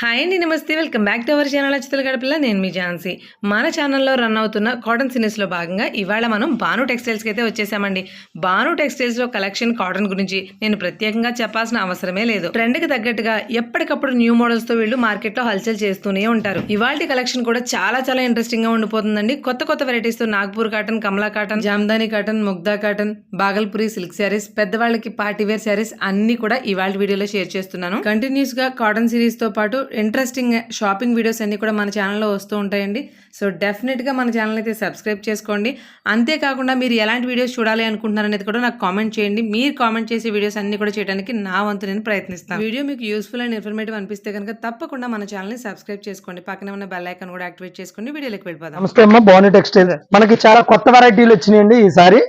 Hi అండి నమస్తే. Welcome back to our channel అచ్చితల గడపల్ల. నేను మీ ఝాన్సీ. మన ఛానల్లో రన్ అవుతున్న కాటన్ సిరీస్లో భాగంగా ఇవాళ మనం బాను టెక్స్టైల్స్కి అయితే వచ్చేసామండి. బాను టెక్స్టైల్స్లో కలెక్షన్ కాటన్ గురించి నేను ప్రత్యేకంగా చెప్పాల్సిన అవసరమే లేదు. ట్రెండ్కి తగ్గట్టుగా ఎప్పటికప్పుడు న్యూ మోడల్స్తో వీళ్ళు మార్కెట్లో హల్చల్ చేస్తూనే ఉంటారు. ఇవాళ కలెక్షన్ కూడా చాలా చాలా ఇంట్రెస్టింగ్గా ఉండిపోతుందండి. కొత్త కొత్త వెరైటీస్తో Nagpur cotton Kamala cotton jamdani cotton Mugdha cotton Bhagalpuri silk saris పెద్దవాళ్ళకి పార్టీ వేర్ శారీస్ అన్ని కూడా ఇవాళ వీడియోలో షేర్ చేస్తున్నాను. కంటిన్యూస్గా కాటన్ సిరీస్తో పాటు ఇంట్రెస్టింగ్ షాపింగ్ వీడియోస్ అన్ని కూడా మన ఛానల్లో వస్తూ ఉంటాయండి. సో డెఫినెట్గా మన ఛానల్ అయితే సబ్స్క్రైబ్ చేసుకోండి. అంతేకాకుండా మీరు ఎలాంటి వీడియోస్ చూడాలి అనుకుంటున్నారు అనేది కూడా నాకు కామెంట్ చేయండి. మీరు కామెంట్ చేసే వీడియోస్ అన్ని కూడా చేయడానికి నా వంతు నేను ప్రయత్నిస్తాను. వీడియో మీకు యూస్ఫుల్ అండ్ ఇన్ఫర్మేటివ్ అనిపిస్తే కనుక తప్పకుండా మన ఛానల్ని సబ్స్క్రైబ్ చేసుకోండి. పక్కనే ఉన్న బెల్ ఐకాన్ కూడా యాక్టివేట్ చేసుకోండి వీడియోలోకి వెళ్ళిపోదాం. నమస్తే అమ్మ బాగుంది టెక్స్టైల్ మనకి చాలా కొత్త వెరైటీలు వచ్చినాయండి ఈసారి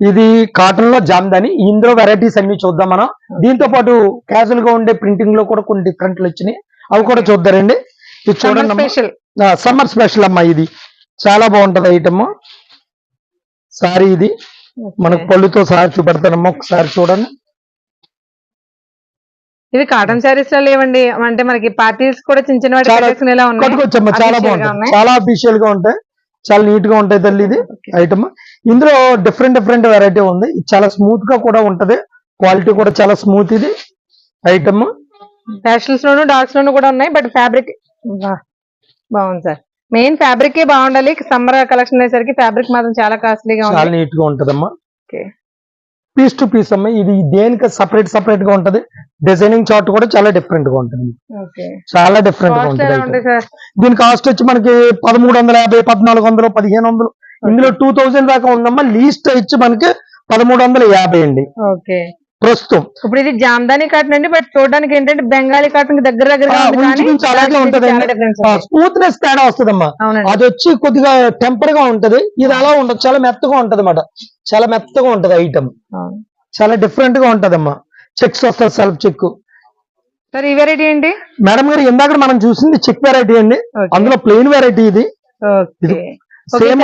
ఇది కాటన్లో జామ్దాని ఇందులో వెరైటీస్ అన్ని చూద్దాం మనం. దీంతో పాటు క్యాజువల్గా ఉండే ప్రింటింగ్లో కూడా కొన్ని డిఫరెంట్లు వచ్చినాయి. అవి కూడా చూద్దారండి. ఇది చూడండి స్పెషల్ సమ్మర్ స్పెషల్ అమ్మా ఇది. చాలా బాగుంటది ఐటమ్ సారీ ఇది. మనకు పళ్ళుతో సహా చూపెడతానమ్మా ఒకసారి చూడండి. ఇవి కాటన్ శారీస్లో లేవండి. అంటే మనకి పార్టీస్ కూడా చిన్న చిన్న చాలా కట్టుకోవచ్చమ్మా చాలా అఫీషియల్గా ఉంటాయి. చాలా నీట్గా ఉంటాయి తల్లి ఇది ఐటమ్ ఇందులో డిఫరెంట్ డిఫరెంట్ వెరైటీ ఉంది. ఇది చాలా స్మూత్గా కూడా ఉంటది. క్వాలిటీ కూడా చాలా స్మూత్ ఇది ఐటమ్ ఫ్యాషన్స్ లోను డార్క్స్ లోను కూడా ఉన్నాయి బట్ ఫ్యాబ్రిక్ బాగుంది సార్. మెయిన్ ఫ్యాబ్రిక్ బాగుండాలి సమ్మర్ కలెక్షన్ అయ్యేసరికి ఫ్యాబ్రిక్ మాత్రం చాలా కాస్ట్లీగా చాలా నీట్గా ఉంటదమ్మా. పీస్ టు పీస్ అమ్మా ఇది దేనికి సపరేట్ సపరేట్గా ఉంటది. డిజైనింగ్ చార్ట్ కూడా చాలా డిఫరెంట్గా ఉంటుంది చాలా డిఫరెంట్గా ఉంటుంది దీని కాస్ట్ వచ్చి మనకి పదమూడు వందల యాభై పద్నాలుగు వందలు పదిహేను వందలు. ఇందులో టూ థౌజండ్ దాకా ఉందమ్మా లీస్ట్ వచ్చి మనకి పదమూడు వందల యాభై అండి. ఓకే ప్రస్తుతం. ఇప్పుడు ఇది జామ్దాని కాటన్ అండి బట్ చూడడానికి ఏంటంటే బెంగాలీ కాటన్ దగ్గర దగ్గర అలాగే ఉంటదండి. స్మూత్నెస్ తేడా వస్తుందమ్మా. అది వచ్చి కొద్దిగా టెంపర్గా ఉంటది. ఇది అలా ఉండదు చాలా మెత్తగా ఉంటది అన్నమాట చాలా మెత్తగా ఉంటది ఐటమ్. చాలా డిఫరెంట్గా ఉంటదమ్మా. చెక్స్ వస్తుంది సెల్ఫ్ చెక్ సార్ ఈ వెరైటీ ఏంటి? మేడం గారు ఇందాక మనం చూసింది చెక్ వెరైటీ అండి. అందులో ప్లెయిన్ వెరైటీ ఇది. సేమ్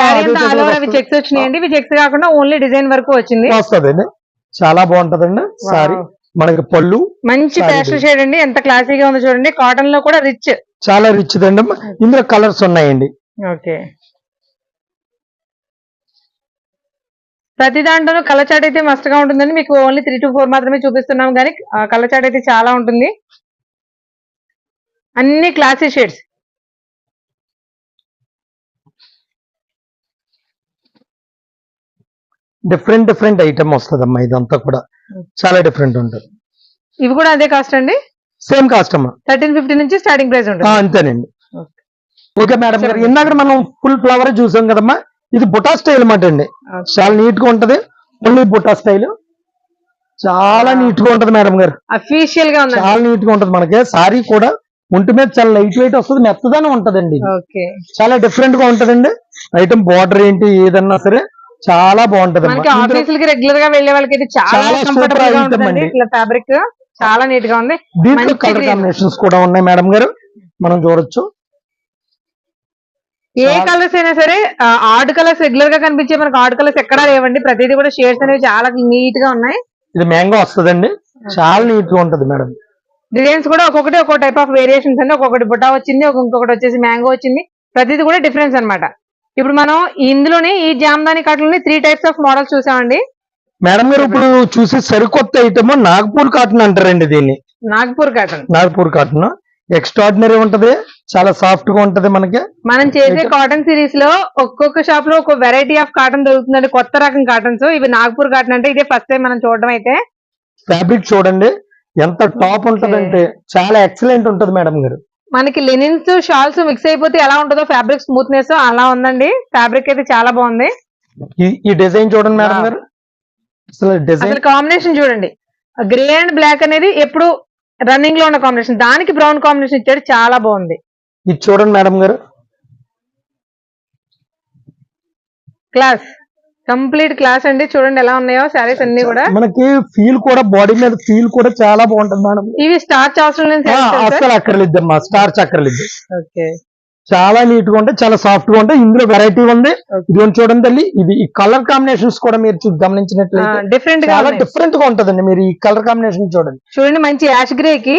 చెక్స్ వచ్చినాయండి. చెక్స్ కాకుండా ఓన్లీ డిజైన్ వరకు వచ్చింది. వస్తుంది చాలా బాగుంటదండి. సారీ. మనకి పళ్ళు మంచి పేస్టల్ design. షేడ్ అండి. ఎంత క్లాసీగా ఉందో చూడండి. కాటన్లో కూడా రిచ్ చాలా రిచ్ దండి. ఇందులో కలర్స్ ఉన్నాయండి. ఓకే. ప్రతి దాంట్లోనూ కలర్ చాట్ అయితే మస్ట్గా ఉంటుందండి. మీకు ఓన్లీ త్రీ టు ఫోర్ మాత్రమే చూపిస్తున్నాం. కానీ కలర్ చాట్ అయితే చాలా ఉంటుంది. అన్ని classy shades different different item వస్తుందమ్మా ఇదంతా కూడా. చాలా డిఫరెంట్ ఉంటుంది. ఇవి కూడా అదే కాస్ట్ అండి? సేమ్ కాస్ట్ అమ్మా. థర్టీన్ ఫిఫ్టీ నుంచి స్టార్టింగ్ ప్రైస్ ఉంటుంది. అంతేనండి. ఓకే మేడం గారు. ఇందాక మనం ఫుల్ ఫ్లవర్ చూసాం కదమ్మా. ఇది బుటా స్టైల్ అన్నమాట అండి. చాలా నీట్గా ఉంటది. ఓన్లీ బుటా స్టైల్. చాలా. నీట్గా ఉంటది మేడం గారు. అఫీషియల్గా చాలా నీట్గా ఉంటది మనకి. సారీ కూడా ఒంటి మీద చాలా లైట్ వెయిట్ వస్తుంది మెత్తదనం ఉంటదండి. చాలా డిఫరెంట్గా ఉంటదండి. ఐటమ్ బార్డర్ ఏంటి ఏదన్నా సరే చాలా బాగుంటది మనకి ఆఫీసులకి రెగ్యులర్గా వెళ్ళే వాళ్ళకి అయితే చాలా కంఫర్టబుల్గా. ఇట్లా ఫ్యాబ్రిక్ చాలా నీట్గా ఉంది. దీంట్లో కలర్. కాంబినేషన్స్ కూడా ఉన్నాయి మేడం గారు. మనం చూడొచ్చు. ఏ కలర్స్ అయినా సరే ఆర్డ్ కలర్స్ రెగ్యులర్గా కనిపించే మనకి ఆర్డ్ కలర్స్ ఎక్కడా లేవండి. ప్రతిదీ కూడా షేడ్స్ అనేవి చాలా నీట్గా ఉన్నాయి. ఇది మ్యాంగో వస్తుందండి. చాలా నీట్గా ఉంటది మేడం. డిజైన్స్ కూడా ఒక్కొక్కటి ఒక్కో టైప్ ఆఫ్ వేరియేషన్స్ అండి. ఒక్కొక్కటి బుటా వచ్చింది ఇంకొకటి వచ్చేసి మ్యాంగో వచ్చింది. ప్రతిదీ కూడా డిఫరెన్స్ అన్నమాట. ఇప్పుడు మనం ఇందులోనే ఈ జామ్దాని కట్టలని త్రీ టైప్స్ ఆఫ్ మోడల్స్ చూసామండి. మేడం గారు ఇప్పుడు చూసి సరికొత్త ఐటమ్ నాగపూర్ కాటన్ అంటారండి దీన్ని. Nagpur cotton Nagpur cotton extraordinary ఉంటది. చాలా సాఫ్ట్గా ఉంటది మనకి. మనం చేసే కాటన్ సిరీస్లో ఒక్కొక్క షాప్లో ఒక వెరైటీ ఆఫ్ కాటన్ దొరుకుతుందండి. కొత్త రకం కాటన్స్ ఇవి నాగ్పూర్ కాటన్ అంటే ఇదే ఫస్ట్ టైం మనం చూడడం అయితే. ఫ్యాబ్రిక్ చూడండి. ఎంత టాప్ ఉంటదంటే చాలా ఎక్సలెంట్ ఉంటది మేడం గారు. మనకి లెనిన్స్ షాల్స్ మిక్స్ అయిపోతే ఎలా ఉంటుందో ఫ్యాబ్రిక్ స్మూత్నెస్ అలా ఉందండి. ఫ్యాబ్రిక్ అయితే చాలా బాగుంది. ఈ- డిజైన్ చూడండి మేడం. గారు. అసలు డిజైన్ కాంబినేషన్ చూడండి. గ్రే అండ్ బ్లాక్ అనేది ఎప్పుడు రన్నింగ్లో ఉన్న కాంబినేషన్ దానికి బ్రౌన్ కాంబినేషన్ ఇచ్చాడు చాలా బాగుంది. ఇది చూడండి మేడం గారు. క్లాస్ కంప్లీట్ క్లాస్ అండి. చూడండి ఎలా ఉన్నాయో శారీస్ అన్ని కూడా. మనకి ఫీల్ కూడా బాడీ మీద ఫీల్ కూడా చాలా బాగుంటది మేడం. ఇవి స్టార్చ్ అవసరం కదా? సార్? అస్సలు అక్కర్లేదమ్మా స్టార్చ్ అక్కర్లేదు ఓకే. చాలా నీట్గా ఉంటాయి చాలా సాఫ్ట్గా ఉంటాయి ఇందులో వెరైటీ ఉంది. ఇది చూడండి తల్లి ఇది ఈ కలర్ కాంబినేషన్స్ కూడా మీరు గమనించినట్లయితే డిఫరెంట్గా చాలా. డిఫరెంట్గా ఉంటదండి మీరు ఈ కలర్ కాంబినేషన్ చూడండి. చూడండి మంచి యాష్ గ్రే కి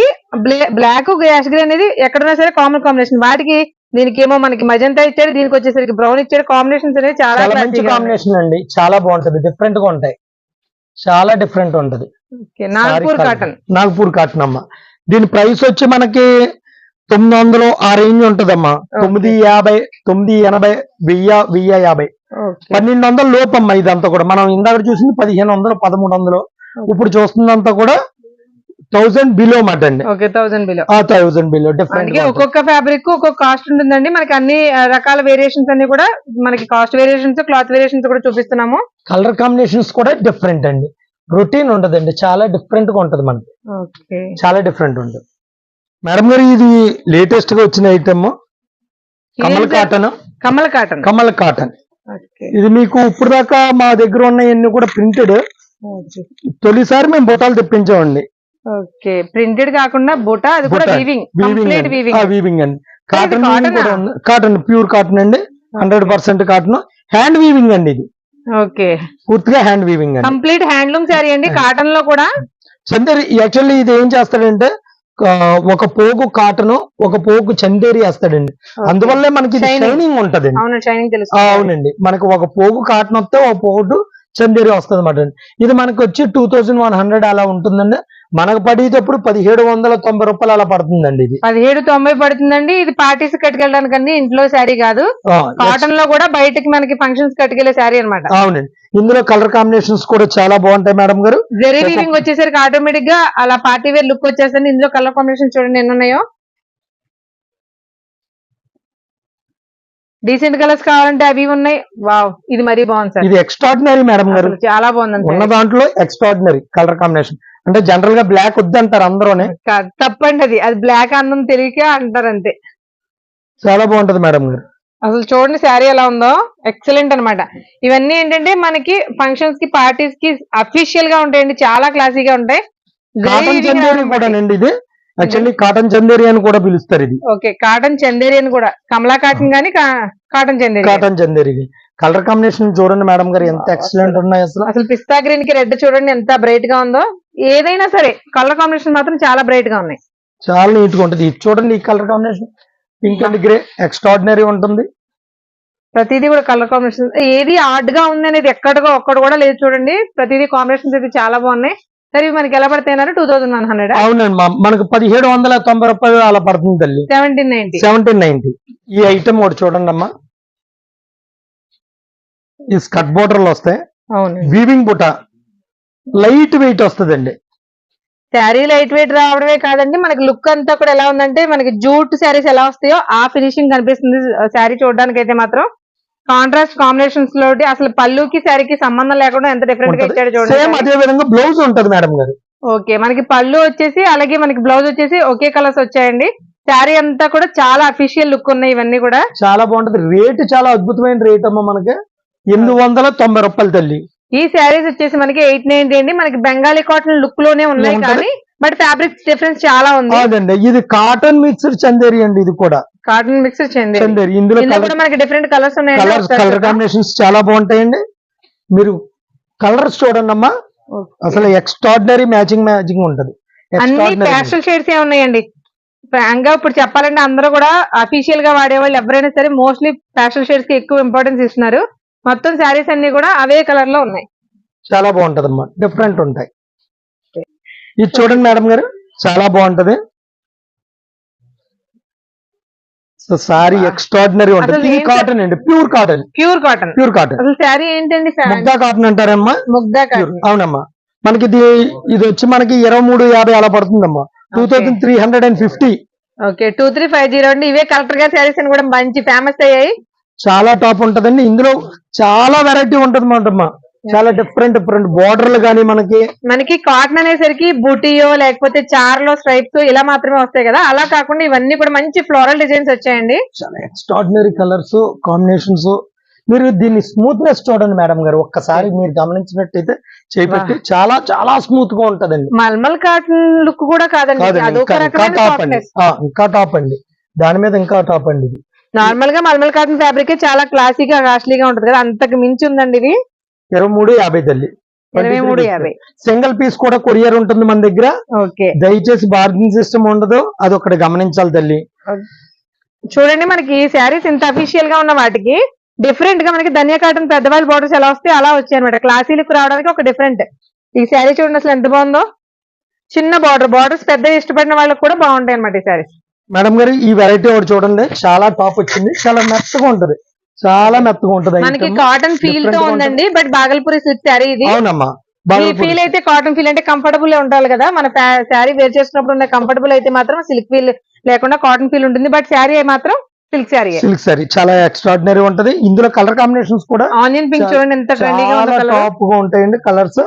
బ్లాక్ యాష్ గ్రే అనేది ఎక్కడున్నా సరే కామన్ కాంబినేషన్ వాటికి దీనికి ఏమో మనకి మజంతా ఇచ్చాడు దీనికి వచ్చేసరికి బ్రౌన్ ఇచ్చాడు. కాంబినేషన్స్ అనేది చాలా మంచి. కాంబినేషన్ అండి. చాలా బాగుంటది. డిఫరెంట్గా ఉంటాయి. చాలా డిఫరెంట్ ఉంటది. నాగపూర్ కాటన్. నాగపూర్ కాటన్ అమ్మ. దీని ప్రైస్ వచ్చి మనకి తొమ్మిది వందలు ఆ రేంజ్ ఉంటదమ్మా. తొమ్మిది యాభై తొమ్మిది ఎనభై వెయ్యి వెయ్యి యాభై. పన్నెండు వందల లోపమ్మా ఇదంతా కూడా. మనం ఇందాక చూసింది పదిహేను వందలు పదమూడు వందలు ఇప్పుడు చూస్తుందంతా కూడా థౌసండ్ బిలో మాట అండి okay thousand below thousand below different ఒక్కొక్క ఫ్యాబ్రిక్ ఒక్కొక్క కాస్ట్ ఉంటుందండి. మనకి అన్ని రకాల వేరియేషన్స్ అన్ని కూడా మనకి కాస్ట్ వేరియేషన్స్ క్లాత్ వేరియేషన్స్ కూడా చూపిస్తున్నాము. కలర్ కాంబినేషన్స్ కూడా డిఫరెంట్ అండి. రొటీన్ ఉండదండి. చాలా డిఫరెంట్గా ఉంటది మనకి. చాలా డిఫరెంట్ ఉంటుంది. మేడం గారు ఇది లేటెస్ట్గా వచ్చిన item Kamal cotton Kamala cotton Kamal cotton ఇది మీకు ఇప్పుడు దాకా మా దగ్గర ఉన్నవన్నీ కూడా ప్రింటెడ్ తొలిసారి మేము బొటాలు తెప్పించామండి. ఓకే. ప్రింటెడ్ కాకుండా బుట్ట అది కూడా. వీవింగ్ కంప్లీట్ వీవింగ్ వీవింగ్ అండి. కాటన్ కాటన్ ప్యూర్ కాటన్ అండి. Hundred percent cotton hand weaving అండి ఇది. ఓకే. పూర్తిగా హ్యాండ్ వీవింగ్ అండి. కంప్లీట్ హ్యాండ్లూమ్ శారీ అండి కాటన్లో కూడా? చందేరి యాక్చువల్లీ ఇది ఏం చేస్తాడంటే ఒక పోగు కాటన్ ఒక పోగు చందేరి వేస్తాడండి. అందువల్లే మనకి. షైనింగ్ ఆ, అవునండి. మనకు ఒక పోగు కాటన్ వస్తే ఒక పోగు చందేరి వస్తుంది అనమాట ఇది మనకు వచ్చి టూ థౌజండ్ వన్ హండ్రెడ్ అలా ఉంటుందండి. మనకు పడేటప్పుడు పదిహేడు వందల తొంభై రూపాయలు అలా పడుతుందండి ఇది. పదిహేడు తొంభై పడుతుందండి. ఇది పార్టీస్ కట్టుకెళ్ళడానికి అన్ని ఇంట్లో శారీ కాదు. కాటన్లో కూడా బయటకి మనకి ఫంక్షన్స్ కట్టుకెళ్ళే శారీ అన్నమాట. అవునండి. ఇందులో కలర్ కాంబినేషన్స్ కూడా చాలా బాగుంటాయి మేడం గారు. జెరీ వీవింగ్ వచ్చేసరికి ఆటోమేటిక్గా అలా పార్టీ వేర్ లుక్ వచ్చేస్తుంది. ఇందులో కలర్ కాంబినేషన్ చూడండి ఎన్ని ఉన్నాయో డీసెంట్ కలర్స్ కావాలంటే అవి ఉన్నాయి. వావ్ ఇది మరీ బాగుంది సార్. ఇది ఎక్స్ట్రాడినరీ మేడం గారు. చాలా బాగుంది ఉన్న దాంట్లో ఎక్స్ట్రాడినరీ కలర్ కాంబినేషన్ అంటే జనరల్గా బ్లాక్ వద్దంటారు అందరూనే. తప్పండి అది. అది బ్లాక్ అన్నం తెలియక అంటారు అంతే చాలా బాగుంటది మేడం గారు. అసలు చూడండి శారీ ఎలా ఉందో. ఎక్సలెంట్ అన్నమాట. ఇవన్నీ ఏంటంటే మనకి ఫంక్షన్స్కి పార్టీస్కి అఫీషియల్గా ఉంటాయండి. చాలా క్లాసీగా ఉంటాయి. కాటన్ చందేరి ఇది. యాక్చువల్లీ కాటన్ చందేరి అని కూడా పిలుస్తారు ఇది. ఓకే కాటన్ చందేరి అని కూడా. కమలా కాటన్ గానీ cotton Chanderi cotton Chanderi colour combination చూడండి మేడం గారు ఎంత ఎక్సలెంట్ ఉన్నాయి అసలు. అసలు పిస్తా గ్రీన్కి రెడ్ చూడండి ఎంత బ్రైట్గా ఉందో. ఏదైనా సరే కలర్ కాంబినేషన్ మాత్రం చాలా బ్రైట్గా ఉన్నాయి. చాలా నీట్గా ఉంటుంది. ఇది చూడండి ఈ colour combination. Pink and grey extraordinary ఉంటుంది. ప్రతిదీ కూడా కలర్ కాంబినేషన్ ఏది ఆర్డ్గా ఉంది అనేది ఎక్కడికో ఒక్కడు కూడా లేదు చూడండి. ప్రతిదీ కాంబినేషన్స్ అయితే చాలా బాగున్నాయి. సరే మనకి ఎలా పడతాయి టూ థౌసండ్ వన్ హండ్రెడ్ అవునండి మా- మనకు పదిహేడు వందల తొంభై రూపాయలు అలా పడుతుంది తల్లి. సెవెంటీన్ నైన్టీ సెవెంటీన్ నైన్టీ ఈ ఐటమ్ ఒకటి చూడండి అమ్మా. ఈ స్కట్ బోర్డర్లు వస్తాయి అవును. వీవింగ్ బుట్ట. లైట్ వెయిట్ వస్తుందండి. శారీ లైట్ వెయిట్ రావడమే కాదండి మనకి లుక్ అంతా కూడా ఎలా ఉందంటే మనకి జూట్ శారీస్ ఎలా వస్తాయో ఆ ఫినిషింగ్ కనిపిస్తుంది శారీ చూడడానికి అయితే మాత్రం. కాంట్రాస్ట్ కాంబినేషన్స్ లోటి అసలు పళ్ళుకి శారీకి సంబంధం లేకుండా ఎంత డిఫరెంట్గా ఇచ్చాడు చూడండి అదే విధంగా బ్లౌజ్ ఉంటది మేడం గారు. ఓకే మనకి పళ్ళు వచ్చేసి అలాగే మనకి బ్లౌజ్ వచ్చేసి ఒకే కలర్స్ వచ్చాయండి. శారీ అంతా కూడా చాలా అఫీషియల్ లుక్ ఉన్నాయి ఇవన్నీ కూడా. చాలా బాగుంటది. రేటు చాలా అద్భుతమైన రేట్ అమ్మా మనకి. ఎనిమిది వందల తొంభై రూపాయలు తల్లి. ఈ శారీస్ వచ్చేసి మనకి ఎయిట్ నైన్టీ అండి. మనకి బెంగాలీ కాటన్ లుక్లోనే ఉన్నాయి. కానీ బట్ ఫ్యాబ్రిక్స్ డిఫరెన్స్ చాలా ఉంది. అదండి. ఇది కాటన్ మిక్స్డ్ చందేరి అండి ఇది కూడా. కాటన్ మిక్సర్ చెంది చందేరి. ఇందులో కూడా మనకి డిఫరెంట్ కలర్స్ కలర్స్ కలర్ ఉన్నాయి కాంబినేషన్స్ చాలా బాగుంటాయండి. మీరు కలర్స్ చూడండి అమ్మా అసలు ఎక్స్ట్రాడినరీ మ్యాచింగ్ మ్యాచింగ్ ఉంటది. అన్ని. ప్యాస్టల్ షేడ్స్ ఏ ఉన్నాయండి. ఫ్రాంక్గా ఇప్పుడు చెప్పాలంటే అందరూ కూడా అఫీషియల్గా వాడేవాళ్ళు ఎవరైనా సరే మోస్ట్లీ ప్యాస్టల్ షేడ్స్కి ఎక్కువ ఇంపార్టెన్స్ ఇస్తున్నారు. మొత్తం శారీస్ అన్ని కూడా అవే కలర్లో ఉన్నాయి. చాలా బాగుంటది అమ్మా డిఫరెంట్ ఉంటాయి ఇది చూడండి మేడం గారు. చాలా బాగుంటది. సో సారీ ఎక్స్ట్రాడినరీ ఉంటది. ఇది కాటన్ అండి. Pure cotton pure cotton pure cotton అసలు శారీ ఏంటండి ముగ్ధా కాటన్ అంటారమ్మా? ప్యూర్ కాటన్ అవునమ్మా. మనకి ఇది ఇది వచ్చి మనకి ఇరవై మూడు యాభై అలా పడుతుందమ్మా. Two thousand three hundred and fifty okay two three five zero అండి. ఇవే కలెక్టర్ గారి శారీస్ అని కూడా మంచి ఫేమస్ అయ్యాయి. చాలా టాప్ ఉంటదండి. ఇందులో చాలా వెరైటీ ఉంటది అన్నమాట చాలా డిఫరెంట్ డిఫరెంట్ బోర్డర్లు కానీ మనకి. మనకి కాటన్ అనేసరికి బూటీయో లేకపోతే చార్లో స్ట్రైప్స్ ఇలా మాత్రమే వస్తాయి కదా. అలా కాకుండా ఇవన్నీ కూడా మంచి ఫ్లోరల్ డిజైన్స్ వచ్చాయండి. చాలా ఎక్స్ట్రాడినరీ కలర్స్ కాంబినేషన్స్ మీరు దీన్ని స్మూత్నెస్ చూడండి మేడం గారు. ఒక్కసారి మీరు గమనించినట్టయితే చేపెట్టి చాలా చాలా స్మూత్గా ఉంటదండి. మల్మల్ కాటన్ లుక్ కూడా కాదండి. ఇంకా టాప్ అండి. దాని మీద ఇంకా టాప్ అండి ఇది. నార్మల్గా మల్మల్ కాటన్ ఫ్యాబ్రిక్ చాలా క్లాసీగా కాస్ట్లీగా ఉంటది కదా అంతకు మించి ఉందండి ఇది? ఇరవై మూడు యాభై తల్లి. ఇరవై మూడు యాభై. సింగిల్ పీస్ కూడా కొరియర్ ఉంటుంది మన దగ్గర. ఓకే. దయచేసి బార్గింగ్ సిస్టమ్ ఉండదు అది ఒకటి గమనించాలి తల్లి. చూడండి మనకి శారీస్ ఇంత అఫీషియల్గా ఉన్న వాటికి డిఫరెంట్గా మనకి ధనియా కాటన్ పెద్దవాళ్ళ బోర్డర్స్ ఎలా వస్తాయి అలా వచ్చాయి అనమాట క్లాసీ లుక్ రావడానికి ఒక డిఫరెంట్. ఈ శారీ చూడండి అసలు ఎంత బాగుందో. చిన్న బార్డర్ బార్డర్స్ పెద్ద ఇష్టపడిన వాళ్ళకి కూడా బాగుంటాయి అనమాట ఈ శారీస్. మేడం గారు ఈ వెరైటీ ఒకటి చూడండి. చాలా టాప్ వచ్చింది. చాలా మెత్తగా ఉంటది. చాలా మెత్తగా ఉంటది మనకి. కాటన్ ఫీల్తో ఉందండి. బట్ బాగల్పూరి సిల్క్ శారీ ఇది. అవునమ్మా. ఫీల్ అయితే కాటన్ ఫీల్ అంటే కంఫర్టబుల్ ఉండాలి కదా. మన శారీ వేర్ చేసినప్పుడు ఉన్న కంఫర్టబుల్ అయితే మాత్రం సిల్క్ ఫీల్ లేకుండా కాటన్ ఫీల్ ఉంటుంది. బట్ శారీ మాత్రం సిల్క్ శారీ సిల్క్ సారీ చాలా ఎక్స్ట్రాడినరీ ఉంటది. ఇందులో కలర్ కాంబినేషన్స్ కూడా ఆనియన్ పింక్ చూడండి ఎంత టాప్గా ఉంటాయండి కలర్స్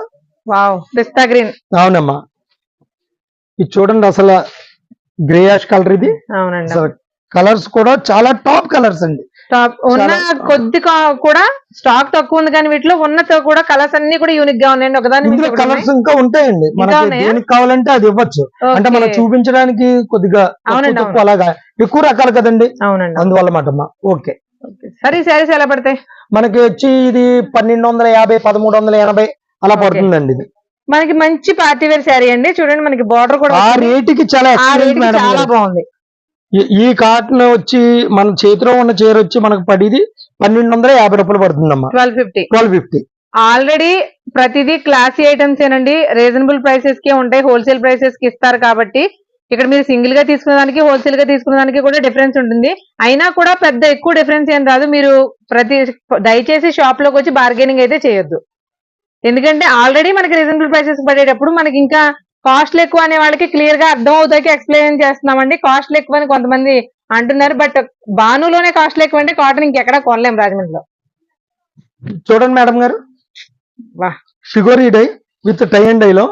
వావ్ పిస్తా గ్రీన్ అవునమ్మా. ఇది చూడండి అసలు గ్రే యాష్ కలర్ ఇది. అవునండి. కలర్స్ కూడా చాలా టాప్ కలర్స్ అండి. టాప్ ఉన్న కొద్ది కూడా స్టాక్ తక్కువ ఉంది కానీ వీటిలో ఉన్నతో కూడా కలర్స్ అన్ని కూడా యూనిక్గా ఉన్నాయండి. ఒకదాని కలర్స్ ఇంకా ఉంటాయండి. మనకి? దేనికి కావాలంటే అది ఇవ్వచ్చు. అంటే మనం. చూపించడానికి కొద్దిగా అవునండి, అలాగా. ఎక్కువ రకాలు కదండి. అవునండి. అందువల్ల మాటమ్మా. ఓకే. సరే శారీస్ ఎలా పడతాయి? మనకి వచ్చి ఇది పన్నెండు వందల యాభై పదమూడు వందల ఎనభై అలా. పడుతుందండి ఇది. మనకి మంచి పార్టీ వేర్ శారీ అండి. చూడండి మనకి బార్డర్ కూడా ఆ. రేటుకి చాలా చాలా. బాగుంది. ఈ- కాటన్ వచ్చి మన చేతిలో ఉన్న చీర వచ్చి మనకు పడిది పన్నెండు వందల యాభై రూపాయలు పడుతుందమ్మా. Twelve fifty. Twelve fifty. Already ప్రతిదీ క్లాసీ ఐటమ్స్ ఏనండి. రీజనబుల్ ప్రైసెస్కి ఉంటాయి. హోల్సేల్ ప్రైసెస్కి ఇస్తారు కాబట్టి ఇక్కడ మీరు సింగిల్గా తీసుకునే దానికి హోల్సేల్గా తీసుకునే దానికి కూడా డిఫరెన్స్ ఉంటుంది. అయినా కూడా పెద్ద ఎక్కువ డిఫరెన్స్ ఏం రాదు. మీరు ప్రతి దయచేసి షాప్లోకి వచ్చి బార్గెనింగ్ అయితే చేయొద్దు. ఎందుకంటే ఆల్రెడీ మనకి రీజనబుల్ ప్రైసెస్ పడేటప్పుడు మనకి ఇంకా కాస్ట్లు ఎక్కువ అనే వాళ్ళకి క్లియర్గా అర్థం అవుతాయి ఎక్స్ప్లెయిన్ చేస్తున్నామండి. కాస్ట్లు ఎక్కువ అని కొంతమంది అంటున్నారు బట్ బానులోనే కాస్ట్లు ఎక్కువ అంటే కాటన్ ఇంకెక్కడా కొనలేం రాజమండ్రిలో. చూడండి మేడం గారు. Sugary dye with tie and డైలో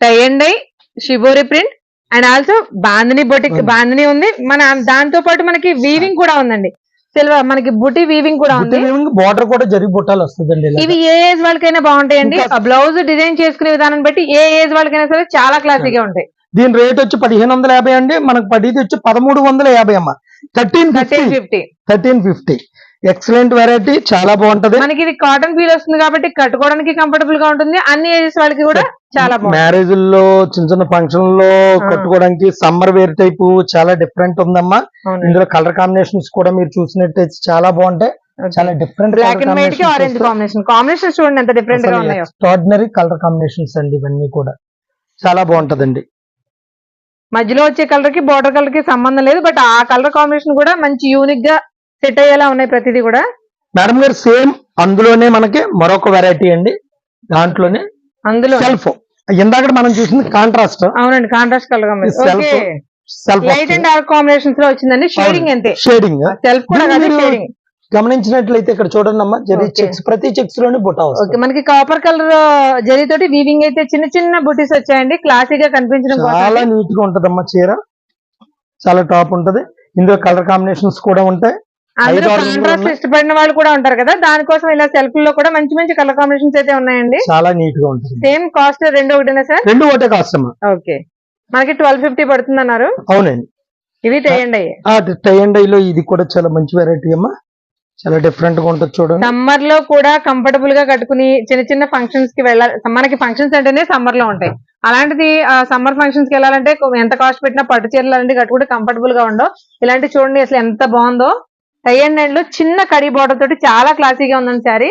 tie and dye shibori print and also bandhani boutique. Bandhani ఉంది. మన దాంతో పాటు మనకి వీవింగ్ కూడా ఉందండి. సిల్వర్ మనకి బుటి వీవింగ్ కూడా ఉంది. బార్డర్ కూడా జరిగి బుట్టాలు వస్తుందండి. ఇవి ఏ ఏజ్ వాళ్ళకైనా బాగుంటాయండి. బ్లౌజ్ డిజైన్ చేసుకునే విధానం బట్టి ఏ ఏజ్ వాళ్ళకైనా సరే చాలా క్లాసీగా ఉంటాయి. దీని రేట్ వచ్చి పదిహేను వందల యాభై అండి. మనకు పడిది వచ్చి పదమూడు వందల యాభై అమ్మ. Thirteen fifty. Thirteen fifty. Excellent variety చాలా బాగుంటది. మనకి ఇది కాటన్ ఫీల్ వస్తుంది కాబట్టి కట్టుకోవడానికి కంఫర్టబుల్గా ఉంటుంది. అన్ని ఏజెస్ వాళ్ళకి కూడా చాలా మ్యారేజ్లో చిన్న చిన్న ఫంక్షన్లో. కట్టుకోవడానికి సమ్మర్ వేర్ టైప్ చాలా డిఫరెంట్ ఉందమ్మా. ఇందులో కలర్ కాంబినేషన్స్ కూడా మీరు చూసినట్టయితే చాలా బాగుంటాయి. చాలా డిఫరెంట్ బ్లాక్ అండ్ వైట్కి ఆరెంజ్ కాంబినేషన్ కాంబినేషన్ చూడండి ఎంత డిఫరెంట్గా ఉన్నాయో. ఎక్స్ట్రాడినరీ కలర్ కాంబినేషన్స్ అండి ఇవన్నీ కూడా. చాలా బాగుంటదండి. మధ్యలో వచ్చే కలర్కి బార్డర్ కలర్కి సంబంధం లేదు బట్ ఆ కలర్ కాంబినేషన్ కూడా మంచి యూనిక్గా సెట్ అయ్యేలా ఉన్నాయి ప్రతిదీ కూడా? మేడం గారు సేమ్ అందులోనే మనకి మరొక వెరైటీ అండి. దాంట్లోనే అందులో? సెల్ఫ్ ఇందాక మనం చూసింది కాంట్రాస్ట్ అవునండి contrast colour self light and dark కాంబినేషన్స్లో వచ్చిందండి. షేడింగ్ అంతే. షేడింగ్ సెల్ఫ్ కూడా షేడింగ్ గమనించినట్లయితే ఇక్కడ చూడండి అమ్మా జరీ. చెక్స్ ప్రతి చెక్స్లోనే బుట్ట ఓకే మనకి కాపర్ కలర్ జరీతోటి వీవింగ్ అయితే చిన్న చిన్న బుటీస్ వచ్చాయండి. క్లాసీగా కనిపించడం చాలా నీట్గా ఉంటదమ్మా చీర. చాలా టాప్ ఉంటది. ఇందులో కలర్ కాంబినేషన్స్ కూడా ఉంటాయి. రంగులు కాంట్రాస్ట్. ఇష్టపడిన వాళ్ళు కూడా ఉంటారు కదా. దానికోసం ఇలా సెల్ఫ్లో కూడా మంచి మంచి కలర్ కాంబినేషన్స్ అయితే ఉన్నాయండి. చాలా నీట్గా ఉంటుంది. సేమ్ కాస్ట్ రెండు ఒకటేనా సార్? రెండు ఒకటే కాస్ట్ అమ్మా ఓకే. మనకి ట్వెల్వ్ ఫిఫ్టీ పడుతుంది అన్నారు అవునండి. ఇవి చేయండి ఆ టై అండ్లో ఇది కూడా చాలా మంచి వెరైటీ అమ్మా. చాలా డిఫరెంట్గా ఉంటుంది చూడండి. సమ్మర్లో కూడా కంఫర్టబుల్గా కట్టుకుని చిన్న చిన్న ఫంక్షన్స్కి వెళ్ళాలి. మనకి ఫంక్షన్స్ అంటేనే సమ్మర్లో ఉంటాయి. అలాంటిది సమ్మర్ ఫంక్షన్స్కి వెళ్ళాలంటే ఎంత కాస్ట్ పెట్టినా పట్టు చీరలు అలాంటివి కట్టుకుంటే కంఫర్టబుల్గా ఉండవు. ఇలాంటి చూడండి అసలు ఎంత బాగుందో. టై అండ్లో చిన్న కడి బార్డర్ తోటి చాలా క్లాసీగా ఉందండి శారీ.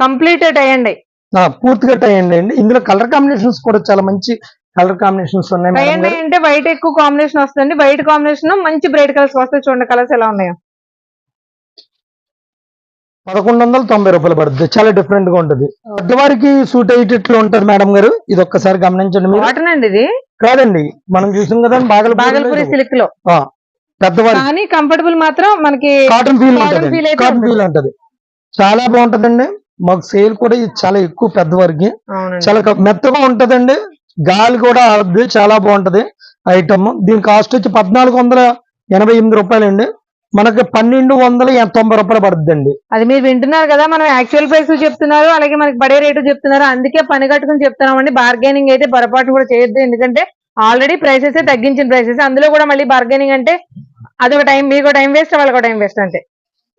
కంప్లీట్ టై అండ్ ఆ, పూర్తిగా టై అండ్. అండి ఇందులో కలర్ కాంబినేషన్స్ కూడా చాలా మంచి కలర్ కాంబినేషన్స్ ఉన్నాయి. అంటే వైట్ ఎక్కువ కాంబినేషన్ వస్తుంది వైట్ కాంబినేషన్ మంచి బ్రైట్ కలర్స్ వస్తాయి. చూడండి కలర్స్ ఎలా ఉన్నాయో. పదకొండు వందల తొంభై రూపాయలు పడుతుంది చాలా డిఫరెంట్గా ఉంటుంది. పెద్దవారికి సూట్ అయ్యేటట్లు ఉంటది మేడం గారు. ఇది ఒక్కసారి గమనించండి కాదండి. మనం చూసాం కదా బాగలపూరి సిల్క్. లో కానీ కంఫర్టబుల్ మాత్రం మనకి కాటన్ ఫీల్ ఉంటుంది. కాటన్. ఫీల్ ఉంటది. చాలా బాగుంటదండి. మాకు సేల్ కూడా ఇది చాలా ఎక్కువ పెద్దవారికి. అవునండి. చాలా మెత్తగా ఉంటదండి. గాలి కూడా ఆడుద్ది చాలా బాగుంటది ఐటమ్. దీని కాస్ట్ వచ్చి పద్నాలుగు వందల ఎనభై ఎనిమిది రూపాయలండి. మనకి పన్నెండు వందల తొంభై రూపాయలు పడుతుందండి అది మీరు వింటున్నారు కదా మనం యాక్చువల్ ప్రైస్ చెప్తున్నారు అలాగే మనకి పడే రేటు చెప్తున్నారు. అందుకే పని కట్టుకుని చెప్తున్నామండి. బార్గెనింగ్ అయితే పొరపాటు కూడా చేయొద్దు. ఎందుకంటే ఆల్రెడీ ప్రైసెస్ తగ్గించిన ప్రైసెస్ అందులో కూడా మళ్ళీ బార్గెనింగ్ అంటే అదొక టైం మీకు టైం వేస్ట్ వాళ్ళకి టైం వేస్ట్ అంతే.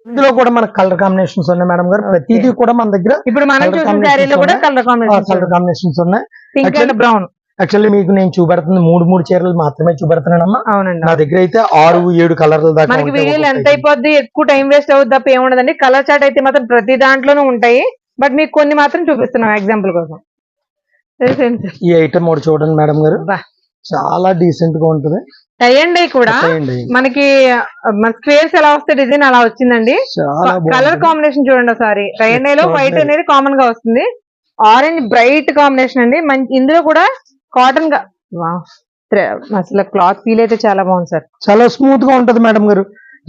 ఇందులో కూడా మనకు కలర్ కాంబినేషన్స్ ఉన్నాయి మేడం గారు. ప్రతిదీ కూడా మన దగ్గర ఇప్పుడు మనం చూసిన శారీలో కూడా. కలర్ కాంబినేషన్ కలర్ కాంబినేషన్స్ ఉన్నాయి. పింక్ అండ్ బ్రౌన్ యాక్చువల్లీ మీకు నేను చూపెడుతుంది మూడు మూడు చీరలు మాత్రమే చూపెడుతున్నానమ్మా. అవునండి. నా దగ్గర అయితే ఆరు ఏడు కలర్ల దాకా మనకి వీడియోలు ఎంత అయిపోద్ది? ఎక్కువ టైం వేస్ట్ అవుద్ది? తప్ప ఏముండదండి? కలర్ చార్ట్ అయితే మాత్రం ప్రతి దాంట్లోనూ ఉంటాయి. బట్ మీకు కొన్ని మాత్రం చూపిస్తున్నాం ఎగ్జాంపుల్ కోసం. ఈ ఐటమ్ ఒకటి చూడండి మేడం గారు. చాలా డీసెంట్గా ఉంటుంది. టై అండ్ డై కూడా. మనకి మన స్క్వేర్స్ ఎలా వస్తే డిజైన్ అలా వచ్చిందండి. కలర్. కాంబినేషన్ చూడండి ఒకసారి. టై అండ్ డై లో వైట్. అనేది కామన్గా వస్తుంది. ఆరెంజ్ బ్రైట్ కాంబినేషన్ అండి. మంచి ఇందులో కూడా కాటన్గా అసలు క్లాత్ ఫీల్ అయితే చాలా బాగుంది సార్. చాలా స్మూత్గా ఉంటది మేడం గారు.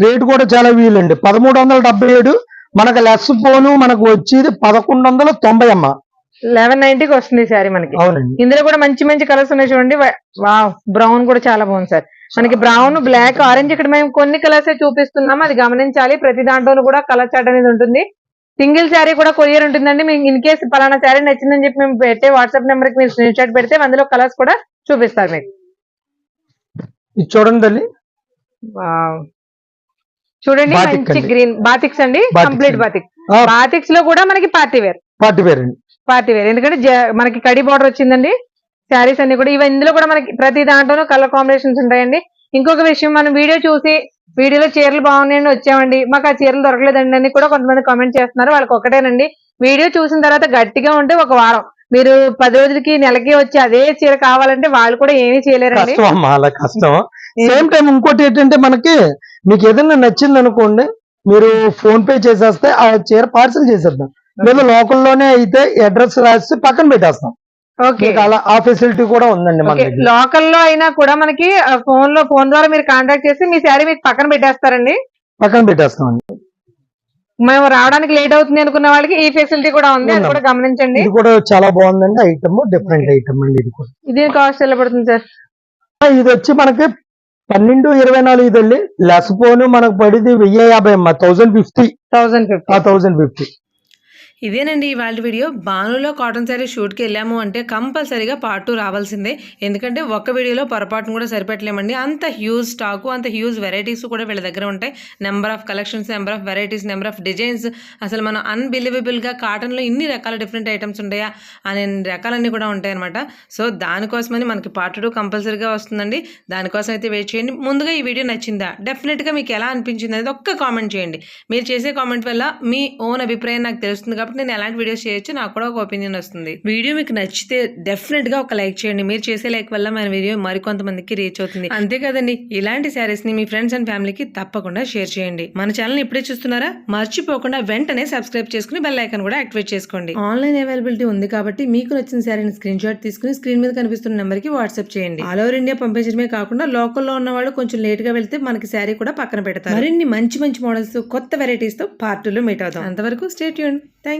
రేట్ కూడా చాలా వీలండి. పదమూడు వందల డెబ్బై ఏడు మనకు లెస్ పోను మనకు వచ్చేది పదకొండు వందల తొంభై అమ్మ. లెవెన్ నైన్టీకి వస్తుంది శారీ మనకి. ఇందులో కూడా మంచి మంచి కలర్స్ ఉన్నాయి చూడండి. బ్రౌన్ కూడా చాలా బాగుంది సార్. మనకి బ్రౌన్ బ్లాక్ ఆరెంజ్ ఇక్కడ మేము కొన్ని కలర్స్ చూపిస్తున్నాం. అది గమనించాలి. ప్రతి దాంట్లోనూ కూడా కలర్ చార్ట్ అనేది ఉంటుంది. సింగిల్ శారీ కూడా కొరియర్ ఉంటుందండి. మీకు ఇన్ కేసు పలానా శారీ నచ్చిందని చెప్పి మేము పెట్టే వాట్సాప్ నెంబర్కి మీరు స్క్రీన్ షాట్ పెడితే అందులో కలర్స్ కూడా చూపిస్తారు మీకు. ఇది చూడండి తల్లి. చూడండి మంచి. గ్రీన్ బాతిక్స్ అండి. కంప్లీట్. బాతిక్ బాతిక్స్లో కూడా మనకి పార్టీ వేర్ పార్టీ వేర్ అండి. పార్టీ వేర్ ఎందుకంటే మనకి కడి బార్డర్ వచ్చిందండి. శారీస్ అన్ని కూడా ఇవి ఇందులో కూడా మనకి ప్రతి దాంట్లోనూ కలర్ కాంబినేషన్స్ ఉంటాయండి. ఇంకొక విషయం మనం వీడియో చూసి వీడియోలో చీరలు బాగున్నాయని వచ్చామండి. మాకు ఆ చీరలు దొరకలేదండి అని కూడా కొంతమంది కామెంట్ చేస్తున్నారు. వాళ్ళకి ఒకటేనండి. వీడియో చూసిన తర్వాత గట్టిగా ఉంటే ఒక వారం. మీరు పది రోజులకి నెలకి వచ్చి అదే చీర కావాలంటే వాళ్ళు కూడా ఏమీ చేయలేరండి. అమ్మా అలా కష్టం. సేమ్ టైం ఇంకోటి ఏంటంటే మనకి మీకు ఏదైనా నచ్చింది అనుకోండి మీరు ఫోన్ పే చేసేస్తే ఆ చీర పార్సల్ చేసేద్దాం. లేదా లోకల్లోనే అయితే అడ్రస్ రాసి పక్కన పెట్టేస్తాం. అలా ఆ ఫెసిలిటీ కూడా ఉందండి మన లోకల్లో అయినా కూడా మనకి ఫోన్లో ఫోన్ ద్వారా మీరు కాంటాక్ట్ చేసి మీ శారీ మీకు పక్కన పెట్టేస్తారండి? పక్కన పెట్టేస్తాం అండి మేము రావడానికి లేట్ అవుతుంది అనుకున్న వాళ్ళకి ఈ ఫెసిలిటీ కూడా ఉంది అది. కూడా గమనించండి. ఇది కూడా చాలా బాగుందండి ఐటమ్ డిఫరెంట్ ఐటమ్ అండి ఇది కూడా. ఇది కాస్ట్ ఎలా పడుతుంది సార్? ఇది వచ్చి మనకి పన్నెండు ఇరవై నాలుగు ఇది వెళ్ళి లెస్ పోను మనకు పడింది వెయ్యి యాభై అమ్మ thousand fifty thousand fifty thousand fifty ఇదేనండి ఇవాళ వీడియో. బానులో కాటన్ శారీ షూట్కి వెళ్ళాము అంటే కంపల్సరీగా పార్ట్ టూ రావాల్సిందే. ఎందుకంటే ఒక్క వీడియోలో పొరపాటును కూడా సరిపెట్టలేమండి. అంత హ్యూజ్ స్టాకు అంత హ్యూజ్ వెరైటీస్ కూడా వీళ్ళ దగ్గర ఉంటాయి. Number of collections number of varieties number of designs అసలు మనం అన్బిలీవబుల్గా కాటన్లో ఇన్ని రకాల డిఫరెంట్ ఐటమ్స్ ఉంటాయా అనే రకాలన్నీ కూడా ఉంటాయన్నమాట. సో దానికోసమని మనకి పార్ట్ టూ కంపల్సరీగా వస్తుందండి. దానికోసం అయితే వెయిట్ చేయండి. ముందుగా ఈ వీడియో నచ్చిందా? డెఫినెట్గా మీకు ఎలా అనిపించింది అనేది ఒక్క కామెంట్ చేయండి. మీరు చేసే కామెంట్ వల్ల మీ ఓన్ అభిప్రాయం నాకు తెలుస్తుంది కాబట్టి నేను ఎలాంటి వీడియోస్ చేయొచ్చు నాకు కూడా ఒక ఒపీనియన్ వస్తుంది. వీడియో మీకు నచ్చితే డెఫినెట్గా ఒక లైక్ చేయండి. మీరు చేసే లైక్ వల్ల మన వీడియో మరికొంతమందికి రీచ్ అవుతుంది. అంతే కదండి. ఇలాంటి శారీస్ని మీ ఫ్రెండ్స్ అండ్ ఫ్యామిలీకి తప్పకుండా షేర్ చేయండి. మన ఛానల్ ఇప్పుడే చూస్తున్నారా? మర్చిపోకుండా వెంటనే సబ్స్క్రైబ్ చేసుకుని బెల్ ఐకాన్ కూడా యాక్టివేట్ చేసుకోండి. ఆన్లైన్ అవైలబిలిటీ ఉంది కాబట్టి మీకు నచ్చిన శారీని స్క్రీన్ షాట్ తీసుకుని స్క్రీన్ మీద కనిపిస్తున్న నెంబర్కి వాట్సాప్ చేయండి. ఆల్ ఓవర్ ఇండియా పంపించడమే కాకుండా లోకల్లో ఉన్న వాళ్ళు కొంచెం లేట్గా వెళ్తే మనకి శారీ కూడా పక్కన పెడతారు. మరిన్ని మంచి మంచి మోడల్స్ కొత్త వెరైటీస్తో పార్టీలో మీట్ అవుతాం అంతవరకు స్టేట్ యూన్ thank